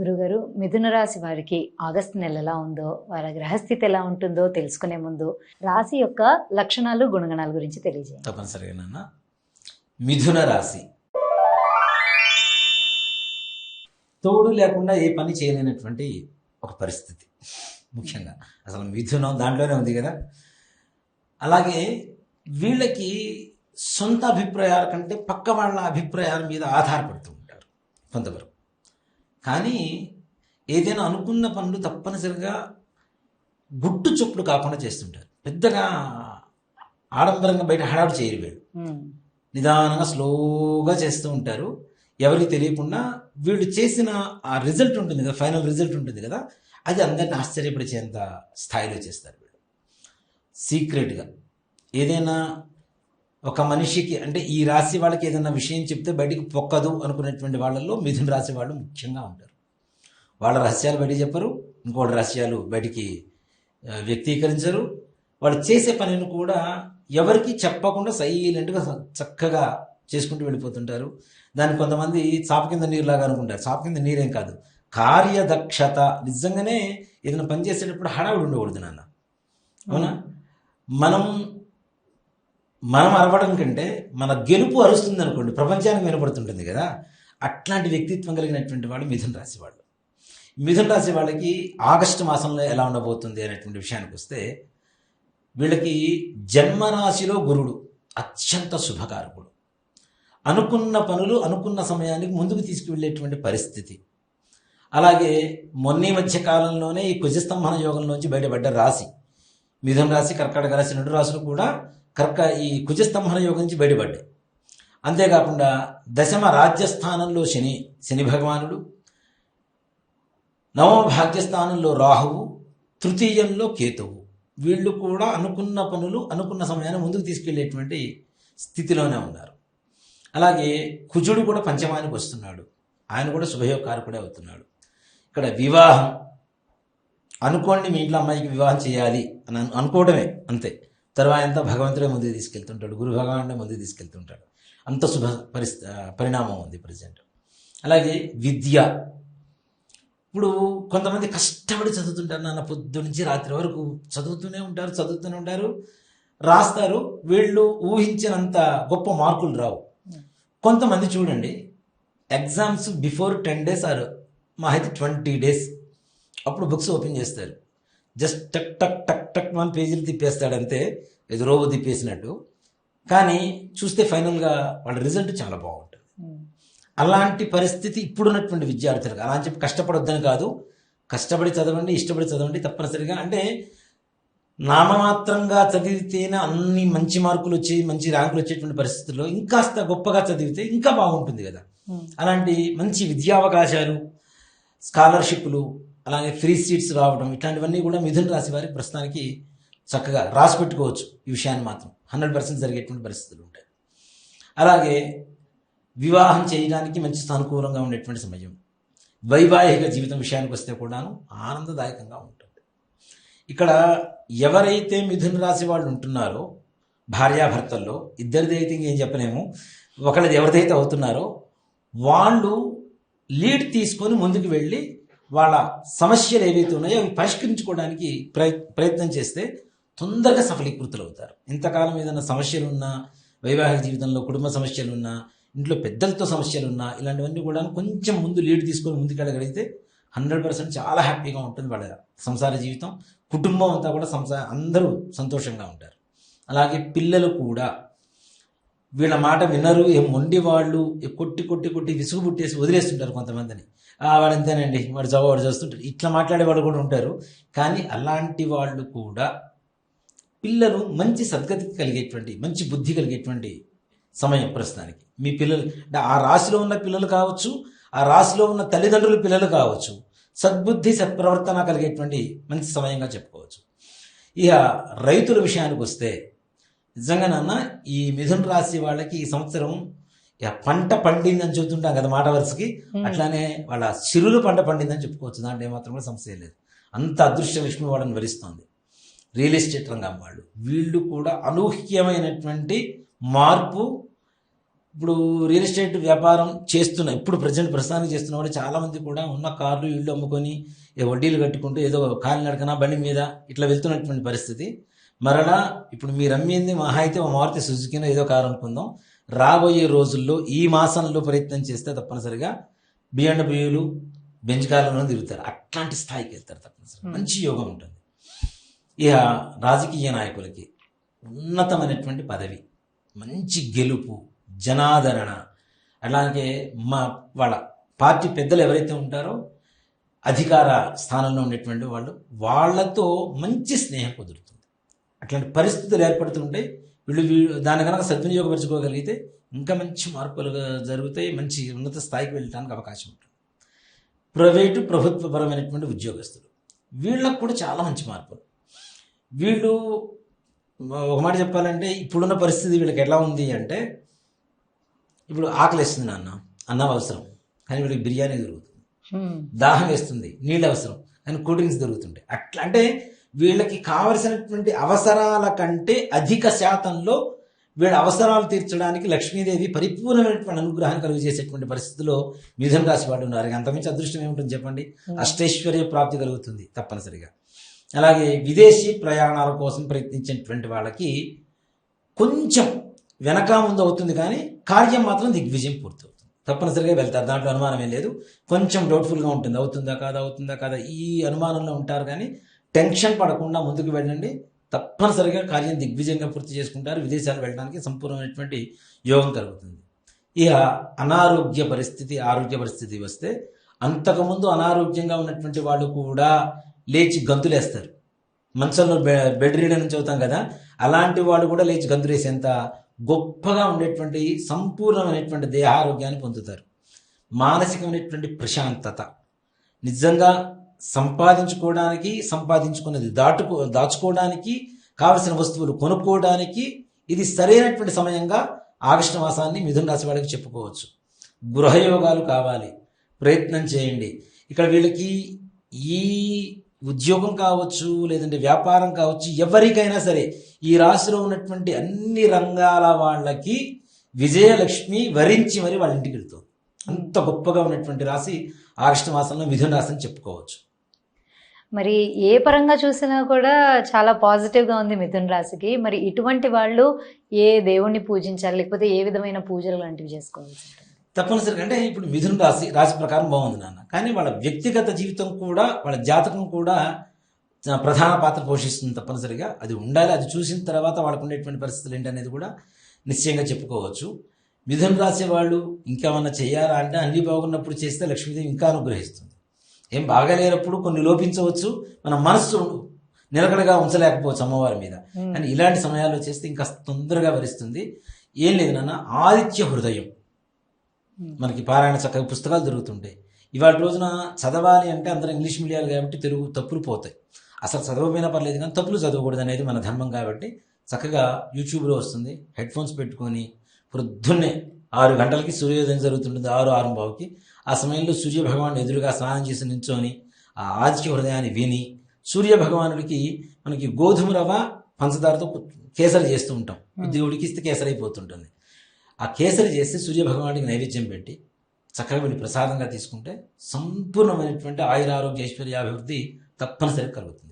గురుగారు మిథున రాశి వారికి ఆగస్టు నెల ఎలా ఉందో వారి గ్రహస్థితి ఎలా ఉంటుందో తెలుసుకునే ముందు రాశి యొక్క లక్షణాలు గుణగణాల గురించి తెలియజేయండి. తప్పనిసరిగా నాన్న. మిథున రాశి. తోడు లేకుండా ఏ పని చేయలేనటువంటి ఒక పరిస్థితి ముఖ్యంగా. అసలు మిథునం దాంట్లోనే ఉంది కదా. అలాగే వీళ్ళకి సొంత అభిప్రాయాల కంటే పక్క వాళ్ళ అభిప్రాయాల మీద ఆధారపడుతూ ఉంటారు కొంతవరకు. కానీ ఏదైనా అనుకున్న పనులు తప్పనిసరిగా గుట్టు చొప్పుడు కాకుండా చేస్తుంటారు. పెద్దగా ఆడంబరంగా బయట హడావుడి చేయరు వీళ్ళు. నిదానంగా స్లోగా చేస్తూ ఉంటారు. ఎవరికి తెలియకుండా వీళ్ళు చేసిన ఆ రిజల్ట్ ఉంటుంది కదా ఫైనల్ రిజల్ట్ ఉంటుంది కదా అది అందరిని ఆశ్చర్యపరిచేంత స్థాయిలో చేస్తారు వీళ్ళు. సీక్రెట్గా ఏదైనా ఒక మనిషికి అంటే ఈ రాశి వాళ్ళకి ఏదైనా విషయం చెప్తే బయటికి పొక్కదు అనుకునేటువంటి వాళ్ళల్లో మిథున రాశి వాళ్ళు ముఖ్యంగా ఉంటారు. వాళ్ళ రహస్యాలు బయటికి చెప్పరు ఇంకోటి రహస్యాలు బయటికి వ్యక్తీకరించరు. వాళ్ళు చేసే పనిని కూడా ఎవరికి చెప్పకుండా సైలెంట్గా చక్కగా చేసుకుంటూ వెళ్ళిపోతుంటారు. దాన్ని కొంతమంది చాప కింద నీరులాగా అనుకుంటారు. చాప కింద నీరేం కాదు. కార్యదక్షత. నిజంగానే ఏదైనా పని చేసేటప్పుడు హడావుడి ఉండకూడదు నాన్న. అవునా. మనం మనం అరవడం కంటే మన గెలుపు అరుస్తుంది అనుకోండి ప్రపంచానికి వినపడుతుంటుంది కదా. అట్లాంటి వ్యక్తిత్వం కలిగినటువంటి వాళ్ళు మిథున రాశి వాళ్ళు. మిథున రాశి వాళ్ళకి ఆగస్టు మాసంలో ఎలా ఉండబోతుంది అనేటువంటి విషయానికి వస్తే వీళ్ళకి జన్మరాశిలో గురుడు అత్యంత శుభకారకుడు. అనుకున్న పనులు అనుకున్న సమయానికి ముందుకు తీసుకువెళ్ళేటువంటి పరిస్థితి. అలాగే మొన్నీ మధ్య కాలంలోనే ఈ కుజస్తంభన యోగంలోంచి బయటపడ్డ రాశి. మిథున రాశి కర్కాటక రాశి రెండు రాశులు కూడా కర్క ఈ కుజస్తంభన యోగం నుంచి బయటపడ్డాయి. అంతేకాకుండా దశమ రాజ్యస్థానంలో శని శని భగవానుడు నవమ భాగ్యస్థానంలో రాహువు తృతీయంలో కేతువు. వీళ్ళు కూడా అనుకున్న పనులు అనుకున్న సమయాన్ని ముందుకు తీసుకెళ్ళేటువంటి స్థితిలోనే ఉన్నారు. అలాగే కుజుడు కూడా పంచమానికి వస్తున్నాడు. ఆయన కూడా శుభయోగకారకుడే అవుతున్నాడు. ఇక్కడ వివాహం. అనుకోండి మీ ఇంట్లో అమ్మాయికి వివాహం చేయాలి అని అనుకోవడమే అంతే. తర్వాత అంతా భగవంతుడే ముందుకు తీసుకెళ్తుంటాడు. గురు భగవానుడే ముందుకు తీసుకెళ్తుంటాడు. అంత శుభ పరిస్థి పరిణామం ఉంది ప్రజెంట్ అలాగే విద్య. ఇప్పుడు కొంతమంది కష్టపడి చదువుతుంటారు నాన్న పొద్దు నుంచి రాత్రి వరకు చదువుతూనే ఉంటారు చదువుతూనే ఉంటారు. రాస్తారు. వీళ్ళు ఊహించినంత గొప్ప మార్కులు రావు. కొంతమంది చూడండి exams before ten days or మా అయితే ట్వంటీ డేస్ అప్పుడు బుక్స్ ఓపెన్ చేస్తారు. జస్ట్ టక్ టక్ టక్ టక్ వన్ పేజీలు తిప్పేస్తాడు అంతే ఏదో రోబో తిప్పేసినట్టు. కానీ చూస్తే ఫైనల్గా వాళ్ళ రిజల్ట్ చాలా బాగుంటుంది. ఉమ్, అలాంటి పరిస్థితి ఇప్పుడున్నటువంటి విద్యార్థులకు అలా అని చెప్పి కష్టపడొద్దని కాదు కష్టపడి చదవండి ఇష్టపడి చదవండి తప్పనిసరిగా. అంటే నామమాత్రంగా చదివితేనే అన్ని మంచి మార్కులు వచ్చి మంచి ర్యాంకులు వచ్చేటువంటి పరిస్థితుల్లో ఇంకాస్త గొప్పగా చదివితే ఇంకా బాగుంటుంది కదా. ఉమ్, అలాంటి మంచి విద్యావకాశాలు స్కాలర్షిప్లు అలాగే ఫ్రీ సీట్స్ రావడం ఇట్లాంటివన్నీ కూడా మిథున రాశి వారి ప్రస్తుతానికి చక్కగా రాసి పెట్టుకోవచ్చు. ఈ విషయాన్ని మాత్రం హండ్రెడ్ పర్సెంట్ జరిగేటువంటి పరిస్థితులు ఉంటాయి. అలాగే వివాహం చేయడానికి మంచి సానుకూలంగా ఉండేటువంటి సమయం. వైవాహిక జీవితం విషయానికి వస్తే కూడాను ఆనందదాయకంగా ఉంటుంది. ఇక్కడ ఎవరైతే మిథున రాశి వాళ్ళు ఉంటున్నారో భార్యాభర్తల్లో ఇద్దరిది అయితే ఇంకేం చెప్పలేము. ఒకళ్ళది ఎవరిదైతే అవుతున్నారో వాళ్ళు లీడ్ తీసుకొని ముందుకు వెళ్ళి వాళ్ళ సమస్యలు ఏవైతే ఉన్నాయో అవి పరిష్కరించుకోవడానికి ప్రయత్నం చేస్తే తొందరగా సఫలీకృతులు అవుతారు ఇంతకాలం ఏదైనా సమస్యలు ఉన్నా వైవాహిక జీవితంలో కుటుంబ సమస్యలు ఉన్నా ఇంట్లో పెద్దలతో సమస్యలు ఉన్నా ఇలాంటివన్నీ కూడా కొంచెం ముందు లీడ్ తీసుకొని ముందుకెళ్ళగలిగితే హండ్రెడ్ పర్సెంట్ చాలా హ్యాపీగా ఉంటుంది వాళ్ళ సంసార జీవితం. కుటుంబం అంతా కూడా సంసార అందరూ సంతోషంగా ఉంటారు. అలాగే పిల్లలు కూడా వీళ్ళ మాట వినరు ఏ మొండి వాళ్ళు కొట్టి కొట్టి కొట్టి విసుగు పుట్టేసి వదిలేస్తుంటారు కొంతమందిని. వాళ్ళు వాడు అంతేనండి వాడు జవ వాడు చేస్తుంటారు ఇట్లా మాట్లాడే వాళ్ళు కూడా ఉంటారు. కానీ అలాంటి వాళ్ళు కూడా పిల్లలు మంచి సద్గతి కలిగేటువంటి మంచి బుద్ధి కలిగేటువంటి సమయం ప్రస్తుతానికి. మీ పిల్లలు అంటే ఆ రాశిలో ఉన్న పిల్లలు కావచ్చు ఆ రాశిలో ఉన్న తల్లిదండ్రుల పిల్లలు కావచ్చు సద్బుద్ధి సత్ప్రవర్తన కలిగేటువంటి మంచి సమయంగా చెప్పుకోవచ్చు. ఇక రైతుల విషయానికి వస్తే నిజంగా నాన్న ఈ మిథున రాశి వాళ్ళకి ఈ సంవత్సరం పంట పండిందని చెబుతుంటాం కదా మాట వరుసకి. అట్లానే వాళ్ళ చిరులు పంట పండిందని చెప్పుకోవచ్చు. దాంట్లో ఏమాత్రం కూడా సమస్య లేదు. అంత అదృష్ట లక్ష్మి వాళ్ళని వరిస్తోంది. రియల్ ఎస్టేట్ రంగం వాళ్ళు. వీళ్ళు కూడా అనూహ్యమైనటువంటి మార్పు ఇప్పుడు రియల్ ఎస్టేట్ వ్యాపారం చేస్తున్న ఇప్పుడు ప్రజెంట్ ప్రస్తుతానికి చేస్తున్న వాళ్ళు చాలా మంది కూడా ఉన్న కార్లు ఇళ్ళు అమ్ముకొని ఏ వడ్డీలు కట్టుకుంటూ ఏదో కాలి నడకన బండి మీద ఇట్లా వెళ్తున్నటువంటి పరిస్థితి. మరలా ఇప్పుడు మీరు అమ్మింది మహా అయితే మారుతి సుజుకినో ఏదో కారు అనుకుందాం. రాబోయే రోజుల్లో ఈ మాసంలో ప్రయత్నం చేస్తే తప్పనిసరిగా బిఎండబ్ల్యూలు బెంచ్ కార్లలో తిరుగుతారు. అట్లాంటి స్థాయికి వెళ్తారు తప్పనిసరిగా. మంచి యోగం ఉంటుంది. ఇక రాజకీయ నాయకులకి ఉన్నతమైనటువంటి పదవి మంచి గెలుపు జనాదరణ అలాగే మా వాళ్ళ పార్టీ పెద్దలు ఎవరైతే ఉంటారో అధికార స్థానంలో ఉండేటువంటి వాళ్ళు వాళ్ళతో మంచి స్నేహం కుదురుతుంది. అట్లాంటి పరిస్థితులు ఏర్పడుతుంటే వీళ్ళు వీళ్ళు దాని కనుక సద్వినియోగపరచుకోగలిగితే ఇంకా మంచి మార్పులు జరుగుతాయి మంచి ఉన్నత స్థాయికి వెళ్ళడానికి అవకాశం ఉంటుంది. ప్రైవేటు ప్రభుత్వపరమైనటువంటి ఉద్యోగస్తులు. వీళ్ళకు కూడా చాలా మంచి మార్పులు. వీళ్ళు ఒక మాట చెప్పాలంటే ఇప్పుడున్న పరిస్థితి వీళ్ళకి ఎలా ఉంది అంటే ఇప్పుడు ఆకలి వేస్తుంది నాన్న అన్నం అవసరం కానీ వీళ్ళకి బిర్యానీ దొరుకుతుంది. దాహం వేస్తుంది నీళ్ళు అవసరం కానీ కూల్ డ్రింక్స్ దొరుకుతుంటాయి. అట్లా అంటే వీళ్ళకి కావలసినటువంటి అవసరాల కంటే అధిక శాతంలో వీళ్ళ అవసరాలు తీర్చడానికి లక్ష్మీదేవి పరిపూర్ణమైనటువంటి అనుగ్రహాన్ని కలుగు చేసేటువంటి పరిస్థితిలో మిథున రాశి వాళ్ళు ఉన్నారు. అంతమించి అదృష్టం ఏముంటుంది చెప్పండి? అష్టైశ్వర్య ప్రాప్తి కలుగుతుంది తప్పనిసరిగా. అలాగే విదేశీ ప్రయాణాల కోసం ప్రయత్నించేటువంటి వాళ్ళకి కొంచెం వెనక ముందు అవుతుంది కానీ కార్యం మాత్రం దిగ్విజయం పూర్తవుతుంది. తప్పనిసరిగా వెళ్తారు. దాంట్లో అనుమానం ఏం లేదు. కొంచెం డౌట్ఫుల్గా ఉంటుంది. అవుతుందా కాదా? అవుతుందా కాదా? ఈ అనుమానంలో ఉంటారు కానీ టెన్షన్ పడకుండా ముందుకు వెళ్ళండి. తప్పనిసరిగా కార్యం దిగ్విజయంగా పూర్తి చేసుకుంటారు. విదేశాలు వెళ్ళడానికి సంపూర్ణమైనటువంటి యోగం కలుగుతుంది. ఇక అనారోగ్య పరిస్థితి ఆరోగ్య పరిస్థితి వస్తే అంతకుముందు అనారోగ్యంగా ఉన్నటువంటి వాళ్ళు కూడా లేచి గంతులేస్తారు. మంచంలో బె- బెడ్ రీడ్ నుంచి అవుతాం కదా అలాంటి వాళ్ళు కూడా లేచి గంతులేసేంత గొప్పగా ఉండేటువంటి సంపూర్ణమైనటువంటి దేహారోగ్యాన్ని పొందుతారు. మానసికమైనటువంటి ప్రశాంతత. నిజంగా సంపాదించుకోవడానికి సంపాదించుకున్నది దాటుకో దాచుకోవడానికి కావలసిన వస్తువులు కొనుక్కోవడానికి ఇది సరైనటువంటి సమయంగా ఆగస్టు మాసాన్ని మిథున రాశి వాళ్ళకి చెప్పుకోవచ్చు. గృహయోగాలు కావాలి. ప్రయత్నం చేయండి. ఇక్కడ వీళ్ళకి ఈ ఉద్యోగం కావచ్చు లేదంటే వ్యాపారం కావచ్చు ఎవరికైనా సరే ఈ రాశిలో ఉన్నటువంటి అన్ని రంగాల వాళ్ళకి విజయలక్ష్మి వరించి మరి వాళ్ళ ఇంటికి వెళ్తుంది అంత గొప్పగా ఉన్నటువంటి రాశి ఆగస్టు మాసంలో మిథున రాశి అని చెప్పుకోవచ్చు. మరి ఏ పరంగా చూసినా కూడా చాలా పాజిటివ్గా ఉంది మిథున్ రాశికి. మరి ఇటువంటి వాళ్ళు ఏ దేవుణ్ణి పూజించాలి? లేకపోతే ఏ విధమైన పూజలు లాంటివి చేసుకోవాల్సి ఉంటుంది? తప్పనిసరిగా. అంటే ఇప్పుడు మిథున రాశి రాశి ప్రకారం బాగుంది నాన్న. కానీ వాళ్ళ వ్యక్తిగత జీవితం కూడా వాళ్ళ జాతకం కూడా ప్రధాన పాత్ర పోషిస్తుంది తప్పనిసరిగా. అది ఉండాలి అది చూసిన తర్వాత వాళ్ళకు ఉండేటువంటి పరిస్థితులు ఏంటి అనేది కూడా నిశ్చయంగా చెప్పుకోవచ్చు. మిథున రాశి వాళ్ళు ఇంకేమన్నా చేయాలా అంటే అన్ని బాగున్నప్పుడు చేస్తే లక్ష్మీదేవి ఇంకా అనుగ్రహిస్తుంది. ఏం బాగాలేనప్పుడు కొన్ని లోపించవచ్చు మన మనస్సు నిలకడగా ఉంచలేకపోవచ్చు అమ్మవారి మీద. కానీ ఇలాంటి సమయాల్లో చేస్తే ఇంకా తొందరగా వరిస్తుంది. ఏం లేదు నాన్న ఆదిత్య హృదయం. మనకి పారాయణ చక్కగా పుస్తకాలు దొరుకుతుంటాయి. ఇవాళ రోజున చదవాలి అంటే అందరూ ఇంగ్లీష్ మీడియాలు కాబట్టి తెలుగు తప్పులు పోతాయి. అసలు చదవకపోయినా పర్లేదు కానీ తప్పులు చదవకూడదు అనేది మన ధర్మం కాబట్టి చక్కగా యూట్యూబ్లో వస్తుంది. హెడ్ ఫోన్స్ పెట్టుకొని పొద్దున్నే ఆరు గంటలకి సూర్యోదయం జరుగుతుంటుంది ఆరు ఆరు బావుకి ఆ సమయంలో సూర్య భగవాన్ ఎదురుగా స్నానం చేసి నించొని ఆ ఆదిత్య హృదయాన్ని విని సూర్య భగవానుడికి మనకి గోధుమ రవ్వ పంచదారతో కేసరి చేస్తూ ఉంటాం. కొద్దిగా ఉడికిస్తే కేసరి అయిపోతుంటుంది. ఆ కేసరి చేసి సూర్య భగవానుడికి నైవేద్యం పెట్టి చక్కగా వీళ్ళు ప్రసాదంగా తీసుకుంటే సంపూర్ణమైనటువంటి ఆయురారోగ్య ఐశ్వర్యాభివృద్ధి తప్పనిసరిగా కలుగుతుంది.